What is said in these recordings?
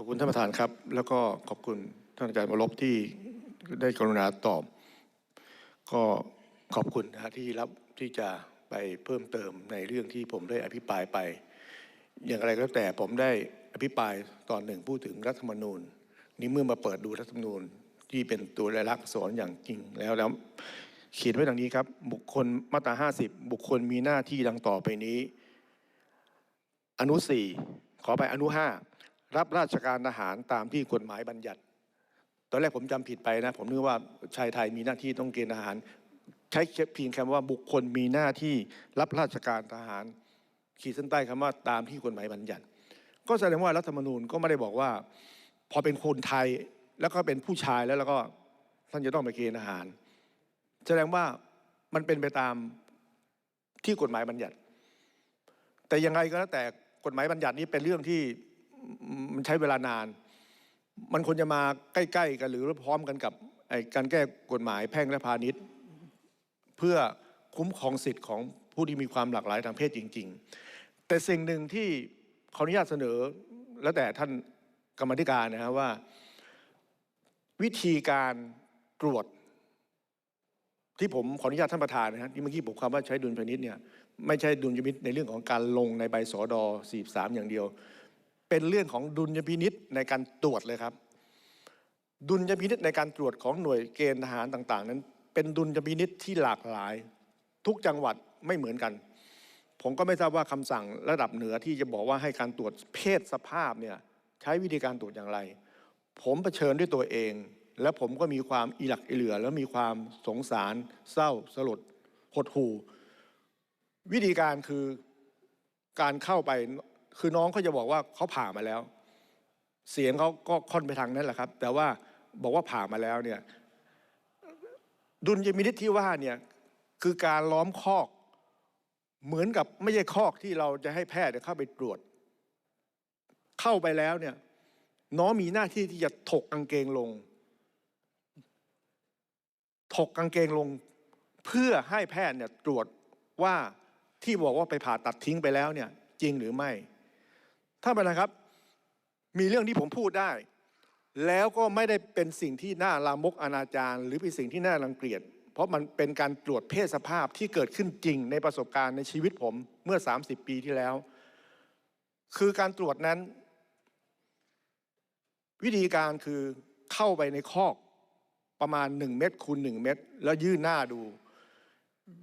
ขอบคุณท่านประธานครับ แล้วก็ขอบคุณท่านอาจารย์วรบที่ได้กรุณาตอบ ก็ขอบคุณนะที่รับที่จะไปเพิ่มเติมในเรื่องที่ผมได้อภิปรายไป อย่างไรก็แต่ผมได้อภิปรายตอนหนึ่งพูดถึงรัฐธรรมนูญ นี่เมื่อมาเปิดดูรัฐธรรมนูญที่เป็นตัวลายลักษณ์อักษรอย่างจริงแล้วแล้วเขียนไว้ดังนี้ครับ บุคคลมาตรา50 บุคคลมีหน้าที่ดังต่อไปนี้ อนุ4ขอไปอนุ5 รับราชการทหารตามที่กฎหมายบัญญัติ ตอนแรกผมจำผิดไปนะ ผมนึกว่าชายไทยมีหน้าที่ต้องเกณฑ์ทหาร ใช้เพียงคำว่าบุคคลมีหน้าที่รับราชการทหาร ขีดเส้นใต้คำว่าตามที่กฎหมายบัญญัติ ก็แสดงว่ารัฐธรรมนูญก็ไม่ได้บอกว่า พอเป็นคนไทยแล้วก็เป็นผู้ชายแล้วแล้วก็ท่านจะต้องไปเกณฑ์ทหาร แสดงว่ามันเป็นไปตามที่กฎหมายบัญญัติ แต่ยังไงก็แล้วแต่กฎหมายบัญญัตินี้เป็นเรื่องที่ มันใช้เวลานาน มันควรจะมาใกล้ ๆ กันหรือพร้อมกันกับการแก้กฎหมายแพ่งและพาณิชย์ เพื่อคุ้มครองสิทธิ์ของผู้ที่มีความหลากหลายทางเพศจริง ๆ แต่สิ่งหนึ่งที่ขออนุญาตเสนอแล้วแต่ท่านกรรมธิการนะครับว่า วิธีการตรวจ ที่ผมขออนุญาตท่านประธานนะฮะที่เมื่อกี้ผมคำว่าใช้ดุลพินิษเนี่ยไม่ใช่ดุลยพินิษในเรื่องของการลงในใบสอดอ43 อย่างเดียว เป็นเรื่องของดุลยพินิษในการตรวจเลยครับ ดุลยพินิษในการตรวจของหน่วยเกณฑ์ทหารต่างๆ นั้น เป็นดุลยพินิษที่หลากหลาย ทุกจังหวัดไม่เหมือนกัน ผมก็ไม่ทราบว่าคำสั่งระดับเหนือที่จะบอกว่าให้การตรวจเพศสภาพเนี่ยใช้วิธีการตรวจอย่างไร ผมเผชิญด้วยตัวเอง และผมก็มีความอีหลักอีเหลือ แล้วมีความสงสาร เศร้าสลดหดหู่วิธีการคือการเข้าไป คือน้องเขาจะบอกว่าเขาผ่ามาแล้ว เสียงเขาก็ค่อนไปทางนั้นแหละครับ แต่ว่าบอกว่าผ่ามาแล้วเนี่ยดุลยพินิษที่ว่าเนี่ยคือการล้อมคอก เหมือนกับไม่ใช่คอกที่เราจะให้แพทย์เข้าไปตรวจ เข้าไปแล้วเนี่ยน้องมีหน้าที่ที่จะถกกางเกงลง ถกกางเกงลง เพื่อให้แพทย์เนี่ยตรวจว่าที่บอกว่าไปผ่าตัดทิ้งไปแล้วเนี่ยจริงหรือไม่ ถ้านประธานครับมีเรื่องที่ผมพูดได้ แล้วก็ไม่ได้เป็นสิ่งที่น่าลามกอนาจารหรือเป็นสิ่งที่น่ารังเกียจเพราะมันเป็นการตรวจเพศสภาพที่เกิดขึ้นจริงในประสบการณ์ในชีวิตผมเมื่อ 30 ปีที่แล้ว คือการตรวจนั้น วิธีการคือเข้าไปในคอกประมาณ 1 เมตรคูณ1เมตร แล้วยื่นหน้าดู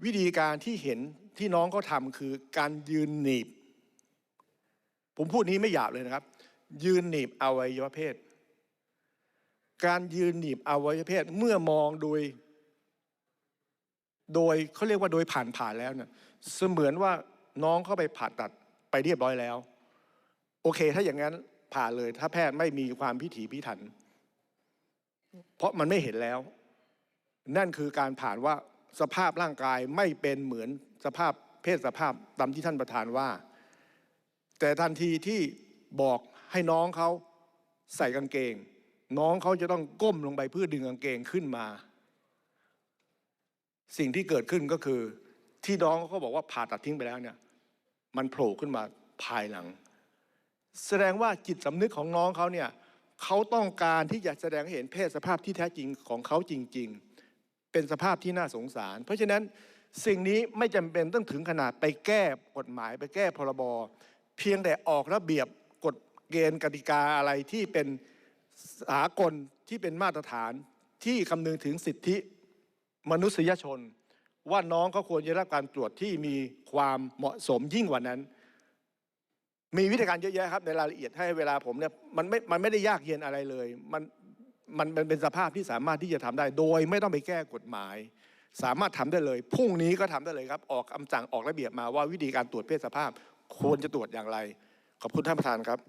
วิธีการที่เห็นที่น้องเขาทำคือการยืนหนีบ ผมพูดนี้ไม่หยาบเลยนะครับ ยืนหนีบอวัยวะเพศ การยืนหนีบอวัยวะเพศเมื่อมองโดย โดยเขาเรียกว่าโดยผ่านผ่านแล้วเนี่ยเสมือนว่าน้องเข้าไปผ่าตัดไปเรียบร้อยแล้ว โอเค ถ้าอย่างนั้นผ่าเลย ถ้าแพทย์ไม่มีความพิถีพิถัน เพราะมันไม่เห็นแล้ว นั่นคือการผ่านว่าสภาพร่างกายไม่เป็นเหมือนสภาพเพศสภาพตามที่ท่านประธานว่า แต่ทันทีที่บอกให้น้องเขาใส่กางเกง น้องเขาจะต้องก้มลงไปเพื่อดึงกางเกงขึ้นมา สิ่งที่เกิดขึ้นก็คือ ที่น้องเขาบอกว่าผ่าตัดทิ้งไปแล้วเนี่ย มันโผล่ขึ้นมาภายหลัง แสดงว่าจิตสำนึกของน้องเขาเนี่ยเขาต้องการที่จะแสดงให้เห็นเพศสภาพที่แท้จริงของเขาจริง ๆ เป็นสภาพที่น่าสงสาร เพราะฉะนั้นสิ่งนี้ไม่จำเป็นต้องถึงขนาดไปแก้กฎหมายไปแก้พรบ เพียงแต่ออกระเบียบกฎเกณฑ์กติกาอะไรที่เป็นสากลที่เป็นมาตรฐานที่คำนึงถึงสิทธิมนุษยชน ว่าน้องเขาควรจะได้รับการตรวจที่มีความเหมาะสมยิ่งกว่านั้น มีวิธีการเยอะแยะครับในรายละเอียดให้เวลาผมเนี่ยมันไม่มันไม่ได้ยากเย็นอะไรเลย มันมันมันเป็นสภาพที่สามารถที่จะทำได้ โดยไม่ต้องไปแก้กฎหมาย สามารถทำได้เลยพรุ่งนี้ก็ทำได้เลยครับ ออกคำสั่งออกระเบียบมาว่าวิธีการตรวจเพศสภาพ ควรจะตรวจอย่างไรขอบคุณท่านประธานครับ